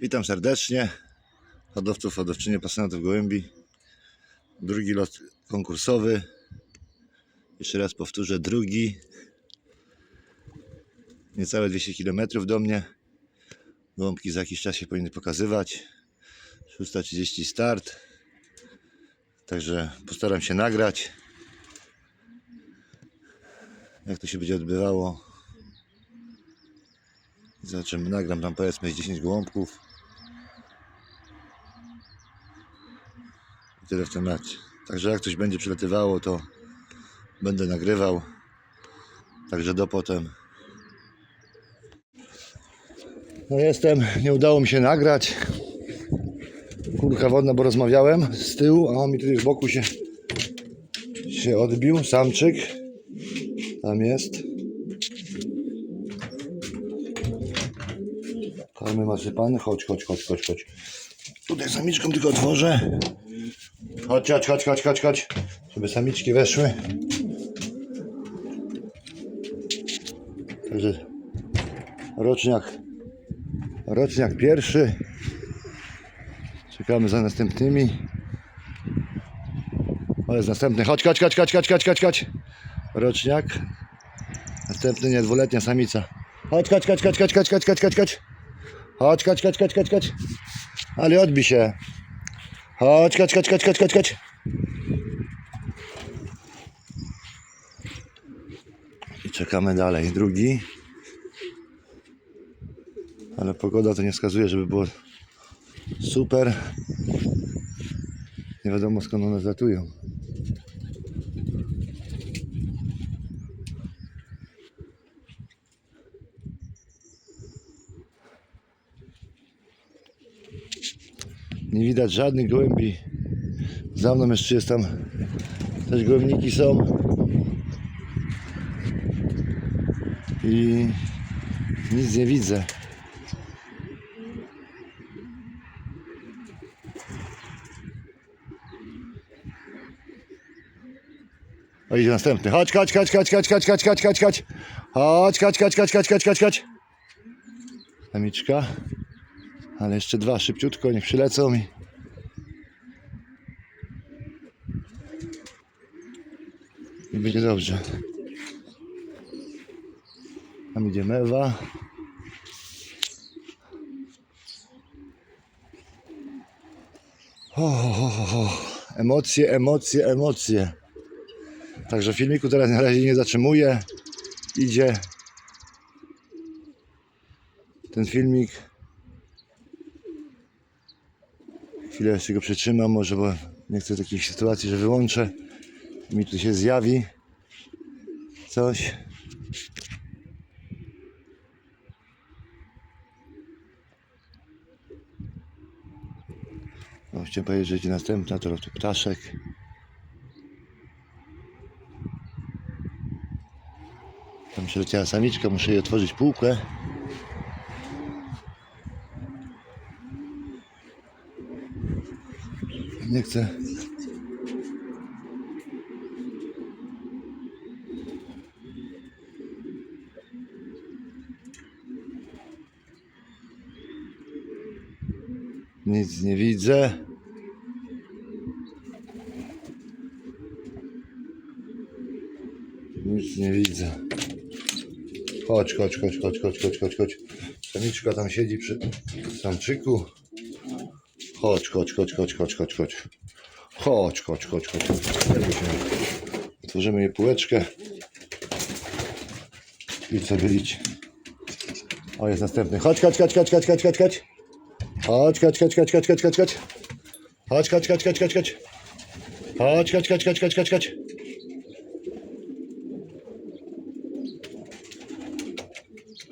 Witam serdecznie. Hodowców, hodowczynie, pasjonatów gołębi. Drugi lot konkursowy. Jeszcze raz powtórzę, drugi. Niecałe 200 km do mnie. Gołąbki za jakiś czas się powinny pokazywać. 6.30 start. Także postaram się nagrać. Jak to się będzie odbywało. Zobaczymy, nagram tam powiedzmy z 10 gołąbków. Tyle w temacie. Także jak coś będzie przylatywało, to będę nagrywał. Także do potem. No jestem, nie udało mi się nagrać. Kurka wodna, bo rozmawiałem z tyłu, a on mi tutaj z boku się, się odbił. Samczyk. Tam jest. Karmy masypany. Chodź, chodź, chodź, chodź, chodź. Tutaj samiczką tylko otworzę. Chodź, chodź, chodź, chodź, chodź, chodź. Żeby samiczki weszły. Także roczniak, roczniak pierwszy. Czekamy za następnymi. O, jest następny. Chodź, chodź, chodź, chodź, chodź, chodź, chodź, chodź. Roczniak. Następny nie, dwuletnia samica. Chodź, chodź, chodź, chodź, chodź, chodź, chodź, chodź, chodź, chodź. Chodź, chodź, chodź, chodź, chodź, chodź. Ale odbij się. Chodź, chodź, chodź, chodź, chodź, chodź, chodź. I czekamy dalej. Drugi. Ale pogoda to nie wskazuje, żeby było super. Nie wiadomo skąd one zlatują. Nie widać żadnych gołębi. Za mną jeszcze jest tam też gołębniki są. I nic nie widzę. O idzie następny. Chodź, chodź, chodź, chodź, chodź, chodź, chodź, chodź, chodź, chodź. Chodź, chodź, chodź, chodź, chodź, chodź, chodź, chodź. Samiczka. Ale jeszcze dwa, szybciutko, niech przylecą mi. I będzie dobrze. Tam idzie mewa. O, o, o, o. Emocje, emocje, emocje. Także filmiku teraz na razie nie zatrzymuję. Idzie ten filmik. Chwilę jeszcze go przytrzymam, może bo nie chcę takiej sytuacji, że wyłączę mi tu się zjawi coś. No, chciałem powiedzieć, że następna, to tu ptaszek. Tam przyleciała samiczka, muszę jej otworzyć półkę. Nie chcę. Nic nie widzę. Nic nie widzę. Chodź, chodź, chodź, chodź, chodź, chodź, chodź, chodź. Samiczka tam siedzi przy samczyku. Chodź, chodź, chodź, chodź, chodź, chodź, chodź. Chodź, chodź, chodź, chodź. chodź. Otworzymy jej półeczkę. I sobie idź. O, jest następny. Chodź, chodź, chodź, chodź, chodź, chodź, chodź, chodź. Chodź, chodź, chodź, chodź, chodź, chodź, chodź, chodź. Chodź, chodź, chodź, chodź, chodź, chodź. Chodź, chodź, chodź, chodź, chodź, chodź, chodź.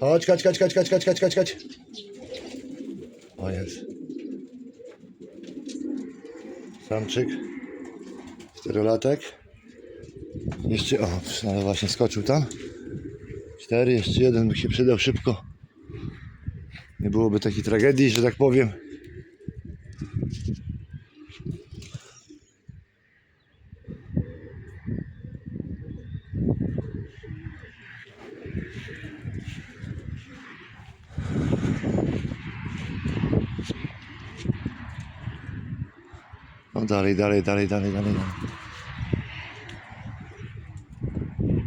Chodź, chodź, chodź, chodź, chodź, chodź, chodź, chodź, chodź. O jest. Samczyk. Czterolatek. Jeszcze, o, ale właśnie skoczył tam. Cztery, jeszcze jeden by się przydał szybko. Nie byłoby takiej tragedii, że tak powiem. Dalej, dalej, dalej, dalej, dalej.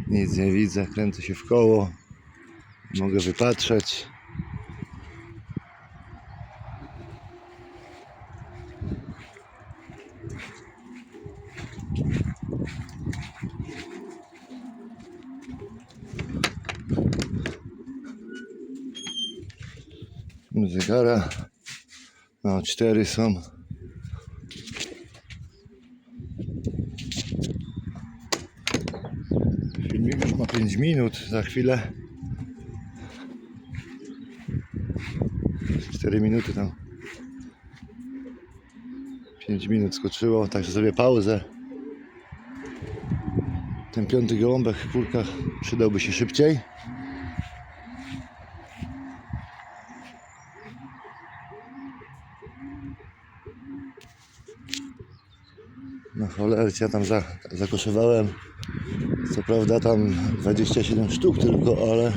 Nic nie widzę, kręcę się w koło. Mogę wypatrzeć. Zegara. No, cztery są. Filmik już ma 5 minut, za chwilę. 4 minuty tam. 5 minut skoczyło, także zrobię pauzę. Ten piąty gołąbek w kurkach przydałby się szybciej. No cholercie, ja tam za, co prawda tam 27 sztuk tylko, ale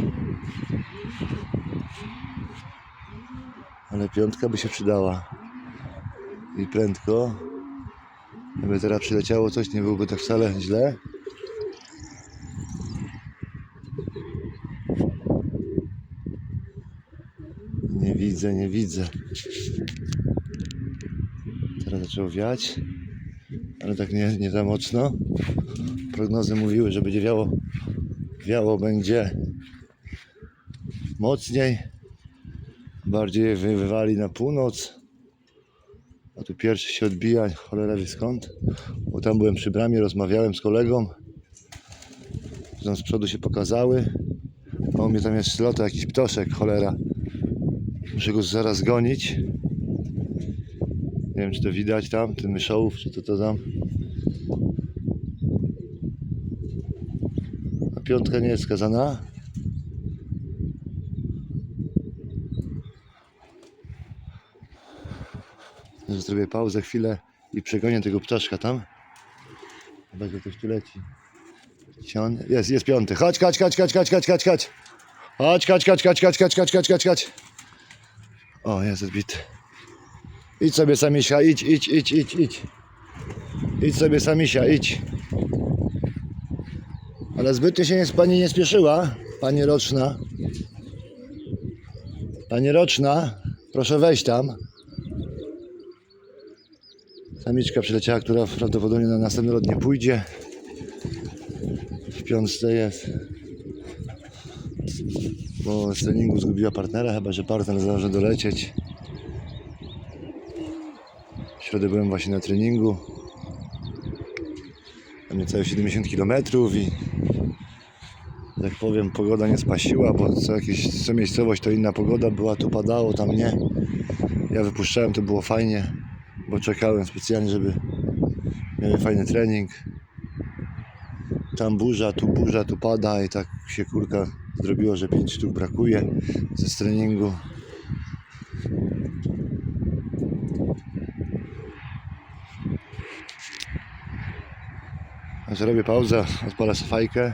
ale piątka by się przydała. I prędko. Gdyby teraz przyleciało coś nie byłoby tak wcale źle. Nie widzę, nie widzę. Teraz zaczęło wiać ale tak nie, nie za mocno prognozy mówiły, że będzie wiało, wiało będzie mocniej, bardziej wy, wywali na północ, a tu pierwszy się odbija, cholera wie skąd, bo tam byłem przy bramie, rozmawiałem z kolegą, tam z przodu się pokazały, a u mnie tam jest lota jakiś ptoszek, cholera, muszę go zaraz gonić, nie wiem czy to widać tam, ten myszołów, czy to to tam. Piątka nie jest skazana. Zrobię pauzę chwilę i przegonię tego ptaszka tam. Chyba, że ktoś tu leci. Jest, jest piąty. Chodź, chodź, chodź, chodź, chodź, chodź, chodź, chodź. Chodź, chodź, chodź, chodź, chodź, chodź, chodź, chodź, chodź, chodź. O, jest odbity. Idź sobie samisia, idź, idź, idź, idź, idź. Idź sobie samisia, idź. Ale zbytnie się pani nie spieszyła, pani roczna. Pani roczna, proszę wejść tam. Samiczka przyleciała, która prawdopodobnie na następny rok nie pójdzie. W piątce jest. Z treningu zgubiła partnera, chyba że partner zdąży dolecieć. W środę byłem właśnie na treningu. Niecałe 70 km i jak powiem pogoda nie spasiła, bo co jakieś co miejscowość to inna pogoda była, tu padało, tam nie. Ja wypuszczałem, to było fajnie, bo czekałem specjalnie, żeby miały fajny trening. Tam burza, tu burza, tu pada i tak się kurka zrobiło, że 5 sztuk brakuje ze treningu. Zrobię pauzę, odpalę sobie fajkę.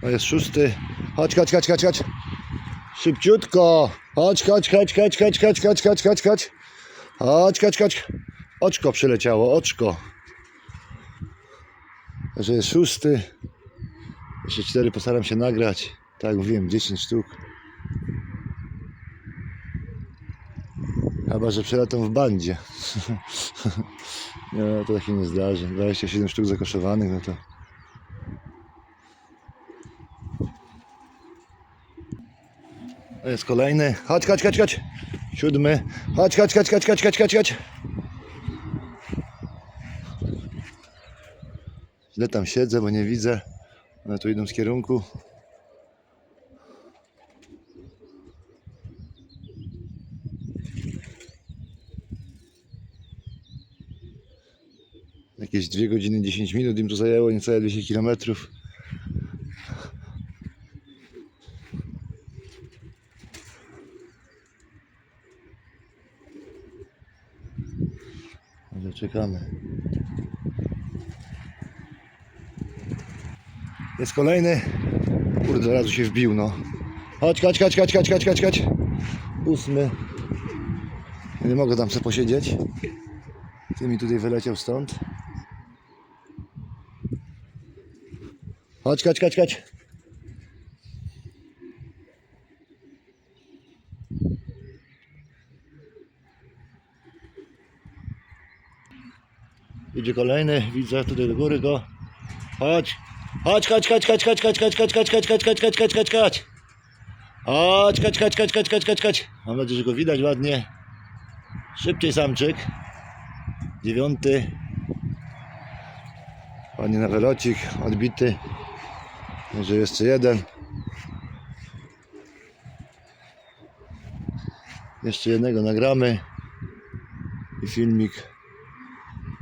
To jest szósty. Chodź, chodź, chodź, chodź, chodź. Szybciutko. Chodź, chodź, chodź, chodź, chodź, chodź, chodź, chodź, chodź, chodź. Chodź, chodź, chodź. Oczko przyleciało, oczko. Także jest szósty. Jeszcze cztery postaram się nagrać. Tak mówiłem, 10 sztuk. Chyba, że przelatam w bandzie. nie, to tak się nie zdarzy. 27 sztuk zakoszowanych, no to... To jest kolejny. Chodź, chodź, chodź, chodź. Siódmy. Chodź, chodź, chodź, chodź, chodź, chodź, chodź, chodź. Źle tam siedzę, bo nie widzę. One tu idą z kierunku. Jakieś 2 godziny 10 minut im to zajęło, niecałe 200 km. Może czekamy. Jest kolejny. Kurde, razu się wbił, no. Chodź, chodź, chodź, chodź, chodź, chodź, chodź, chodź. Ósmy. Nie mogę tam sobie posiedzieć. Ty mi tutaj wyleciał stąd. Chodź, chodź, chodź, chodź. Idzie kolejny, widzę tutaj do góry go. Chodź. Chodź, chodź, chodź, chodź, chodź, chodź, chodź, chodź, chodź, chodź, chodź, chodź, chodź, chodź, chodź, chodź. Chodź, chodź, chodź, chodź, chodź, chodź, chodź, chodź. Mam nadzieję, że go widać ładnie. Szybciej samczyk. Dziewiąty. Ładnie na welocik, odbity. Może jeszcze jeden. Jeszcze jednego nagramy. I filmik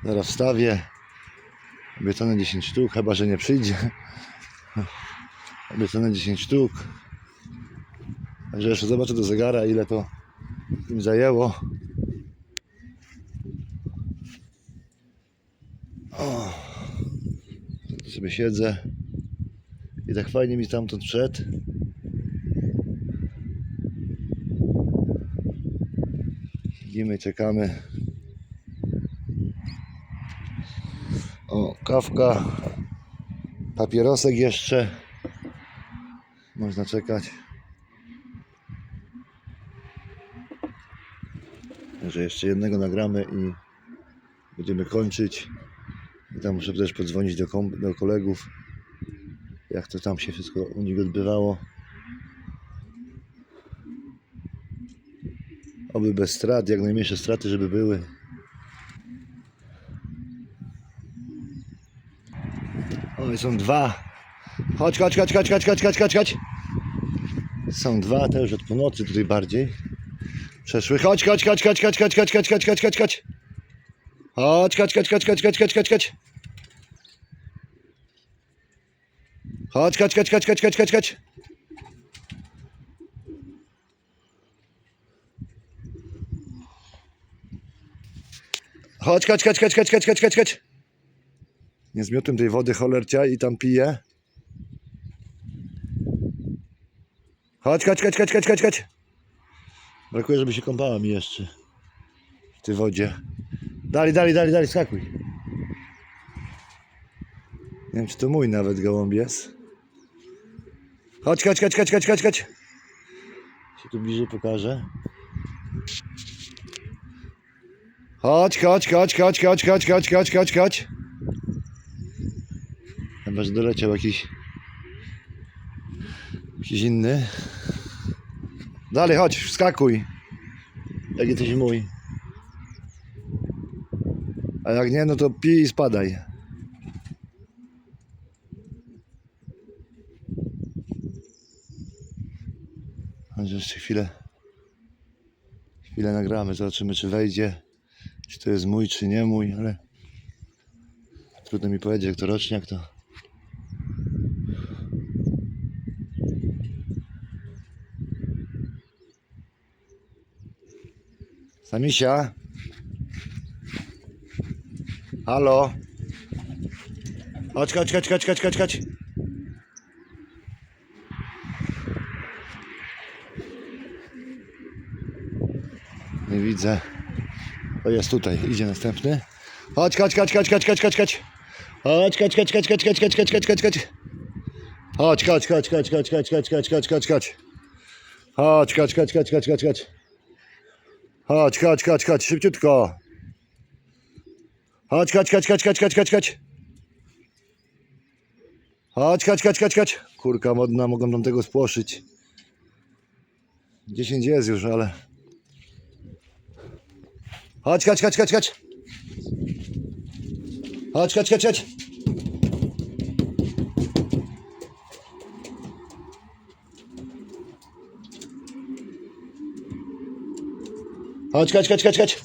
zaraz wstawię. Obiecane 10 sztuk, chyba że nie przyjdzie. Obiecane 10 sztuk. Także jeszcze zobaczę do zegara, ile to im zajęło. O, sobie siedzę i tak fajnie mi stamtąd wszedł. Siedzimy, czekamy. O, kawka, papierosek jeszcze. Można czekać. Że jeszcze jednego nagramy i będziemy kończyć. I tam muszę też podzwonić do, do kolegów, jak to tam się wszystko u nich odbywało. Oby bez strat, jak najmniejsze straty, żeby były. Oj, są dwa. Chodź, chodź, chodź, chodź, chodź, chodź, chodź, chodź, chodź. Są dwa, te już od północy tutaj bardziej. Przeszły. Chodź, chodź, chodź, chodź, chodź, chodź, chodź, chodź, chodź, chodź, chodź, chodź. Chodź, chodź, chodź, chodź, chodź, chodź, chodź, chodź, chodź. Chodź, chodź, chodź, chodź, chodź, chodź, chodź, chodź. Chodź, chodź, chodź, chodź, chodź, chodź, chodź, chodź, chodź. Nie zmiotłem tej wody cholercia i tam piję. Chodź, chodź, chodź, chodź, chodź, chodź, chodź. Brakuje, żeby się kąpała mi jeszcze w tej wodzie. Dalej, dalej, dalej, dalej, skakuj. Nie wiem, czy to mój nawet gołąbiec. Chodź, chodź, chodź, chodź, chodź, chodź, chodź. Się tu bliżej pokażę. Chodź, chodź, chodź, chodź, chodź, chodź, chodź, chodź, chodź, chodź. Chyba, że doleciał jakiś jakiś inny. Dalej, chodź, wskakuj. Jak jesteś mój. A jak nie, no to pij i spadaj. Może jeszcze chwilę. Chwilę nagramy, zobaczymy czy wejdzie. Czy to jest mój, czy nie mój, ale trudno mi powiedzieć, jak to roczniak to. Samisia? Halo? Chodź, chodź, chodź, chodź, chodź, chodź, chodź. Nie widzę. O, jest tutaj, idzie następny. Chodź, chodź, chodź, chodź, chodź, chodź, chodź, chodź. Chodź, chodź, chodź, chodź, chodź, chodź, chodź, chodź, chodź, chodź, chodź. Chodź, chodź, chodź, chodź, chodź, chodź, chodź, chodź, chodź, chodź, chodź. Chodź, chodź, chodź, chodź, chodź, chodź, chodź. Chodź, chodź, chodź, chodź, szybciutko. Chodź, chodź, chodź, chodź, chodź, chodź, chodź, chodź. Chodź, chodź, chodź, chodź, chodź. Kurka modna, mogą nam tego spłoszyć. 10 jest już, ale... Kaç kaç kaç kaç kaç. Kaç kaç kaç kaç. Kaç kaç kaç kaç kaç.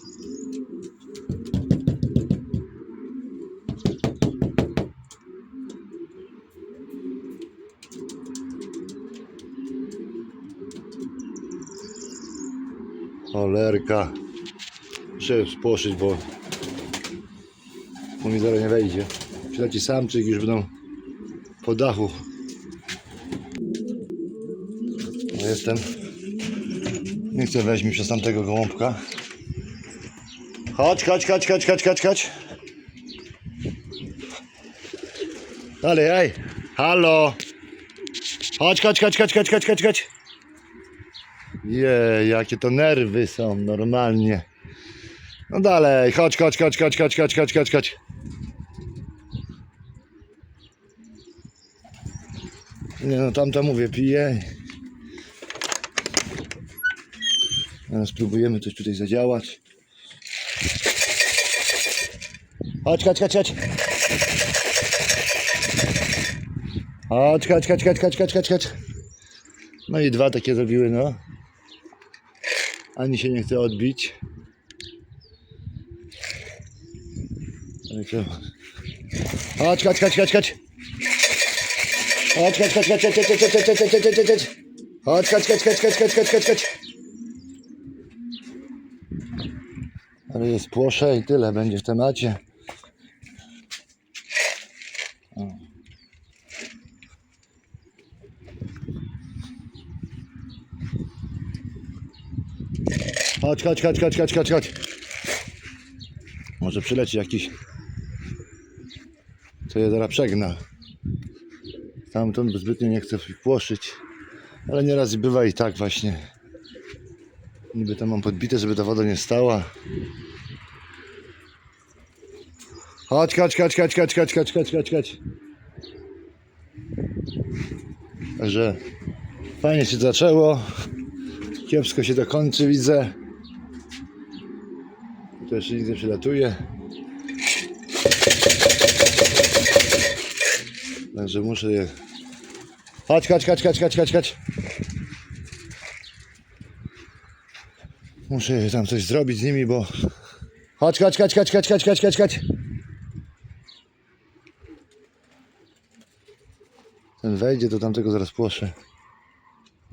Harika. Muszę spłoszyć, bo bo mi nie wejdzie. Przyleci samczyk już będą po dachu. No jestem. Nie chcę wejść mi przez tamtego gołąbka. Chodź, chodź, chodź, chodź, chodź, chodź, chodź. Dalej, ej. Halo. Chodź, chodź, chodź, chodź, chodź, chodź, chodź, chodź. Je, jakie to nerwy są normalnie. No dalej, chodź, chodź, chodź, chodź, chodź, chodź, chodź, chodź, chodź. Nie no, tamta mówię, pije. A spróbujemy coś tutaj zadziałać. Chodź, chodź, chodź, chodź. Chodź, chodź, chodź, chodź, chodź, chodź, chodź, chodź. No i dwa takie zrobiły, no. Ani się nie chce odbić. Chodź, chodź, chodź, chodź. Chodź, chodź, chodź, chodź, chodź, chodź, chodź, chodź, chodź, chodź, chodź, chodź. Chodź, chodź, chodź, chodź, chodź, chodź, chodź, chodź, chodź. Ale jest płosze i tyle będzie w temacie. O. Chodź, chodź, chodź, chodź, chodź, chodź, chodź. Może przyleci jakiś. Co je zaraz przegna. Stamtąd zbytnio nie chcę płoszyć. Ale nieraz bywa i tak właśnie. Niby tam mam podbite, żeby ta woda nie stała. Chodź, chodź, chodź, chodź, chodź, chodź, chodź, chodź, chodź, chodź. Także fajnie się zaczęło. Kiepsko się to kończy, widzę. Jeszcze nic nie przylatuje. Także muszę je... Chodź, chodź, chodź, chodź, chodź, chodź, chodź. Muszę tam coś zrobić z nimi, bo... Chodź, chodź, chodź, chodź, chodź, chodź, chodź, chodź, chodź. Ten wejdzie, to tamtego zaraz płoszę.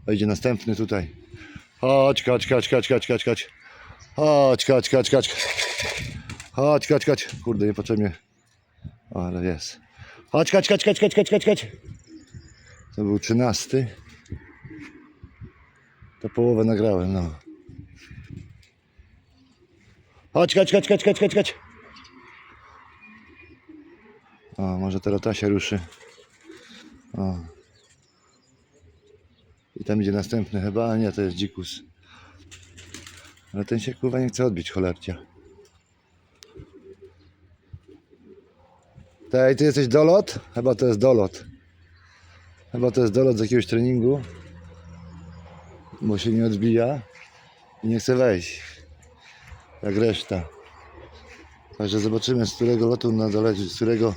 Wejdzie następny tutaj. Chodź, chodź, chodź, chodź, chodź, chodź, chodź. Chodź, chodź, chodź, chodź. Chodź, chodź, chodź. Kurde, niepotrzebnie. O, ale jest. Chodź, chodź, chodź, chodź, chodź, chodź, chodź, chodź. To był trzynasty. To połowę nagrałem, no. Chodź, chodź, chodź, chodź, chodź, chodź, chodź. O, może teraz ta się ruszy. O. I tam idzie następny chyba, a nie, to jest dzikus. Ale ten się kurwa nie chce odbić, cholercia. Tej, ty jesteś dolot? Chyba to jest dolot. Chyba to jest dolot z jakiegoś treningu. Bo się nie odbija i nie chce wejść. Jak reszta. Także zobaczymy z którego lotu ona doleci, z którego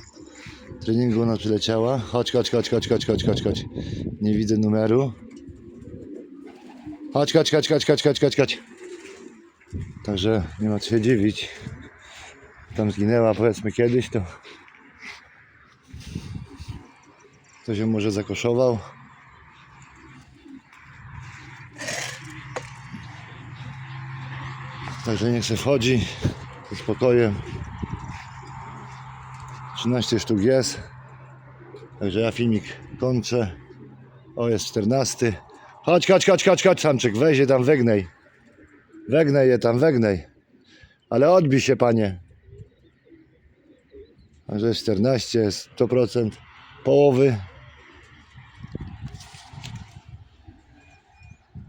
treningu ona przyleciała. Chodź, chodź, chodź, chodź, chodź, chodź, chodź, chodź. Nie widzę numeru. Chodź, chodź, chodź, chodź, chodź, chodź, chodź, chodź. Także nie ma co się dziwić. Tam zginęła powiedzmy kiedyś, to ktoś ją może zakoszował. Także niech się wchodzi ze spokojem. 13 sztuk jest. Także ja filmik kończę. O, jest 14. Chodź, chodź, chodź, chodź, chodź, Samczyk, weź je tam, wegnej. Wegnej je tam, wegnej. Ale odbij się, panie. Także jest 14, jest 100% połowy.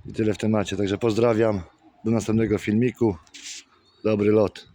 I tyle w temacie. Także pozdrawiam. Do następnego filmiku. Dobry lot.